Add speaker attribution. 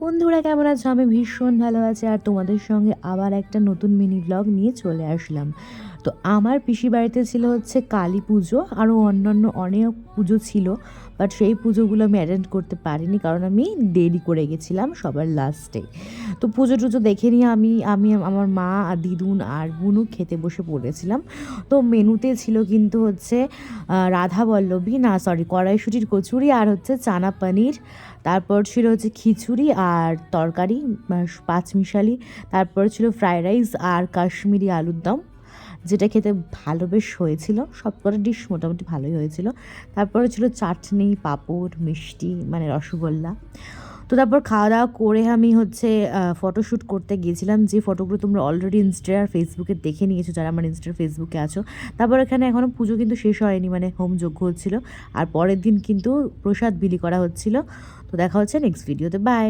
Speaker 1: বন্ধুরা, কেমন আছো? আমি ভীষণ ভালো আছি। আর তোমাদের সঙ্গে আবার একটা নতুন মিনি ব্লগ নিয়ে চলে আসলাম। তো আমার পিসি বাড়িতে ছিল হচ্ছে কালী পুজো আরও অন্যান্য অনেক পুজো ছিল বাট সেই পুজোগুলো আমি অ্যাটেন্ড করতে পারিনি কারণ আমি দেরি করে গেছিলাম সবার লাস্টে তো পুজো টুজো দেখে নিয়ে আমি আমি, আমার মা আর দিদুন আর বুনু খেতে বসে পড়েছিলাম। তো মেনুতে ছিল কিন্তু হচ্ছে রাধা বল্লভী না সরি কড়াইশুটির কচুরি আর হচ্ছে চানা পানির, তারপর ছিল হচ্ছে খিচুড়ি আর তরকারি পাঁচমিশালি, তারপরে ছিল ফ্রায়েড রাইস আর কাশ্মীরি আলুর দম, যেটা খেতে ভালো বেশ হয়েছিল। সব কটা ডিশ মোটামুটি ভালোই হয়েছিল। তারপরে ছিল চাটনি, পাঁপড়, মিষ্টি মানে রসগোল্লা। তো তারপর খাওয়া দাওয়া করে আমি হচ্ছে ফটোশ্যুট করতে গিয়েছিলাম। যে ফটোগুলো তোমরা অলরেডি ইনস্টা আর ফেসবুকে দেখে নিয়েছো, যারা আমার ইনস্টা ফেসবুকে আছো। তারপর এখানে এখনও পুজো কিন্তু শেষ হয়নি মানে হোম যজ্ঞ হচ্ছিল। আর পরের দিন কিন্তু প্রসাদ বিলি করা হচ্ছিল। তো দেখা হচ্ছে নেক্সট ভিডিওতে বাই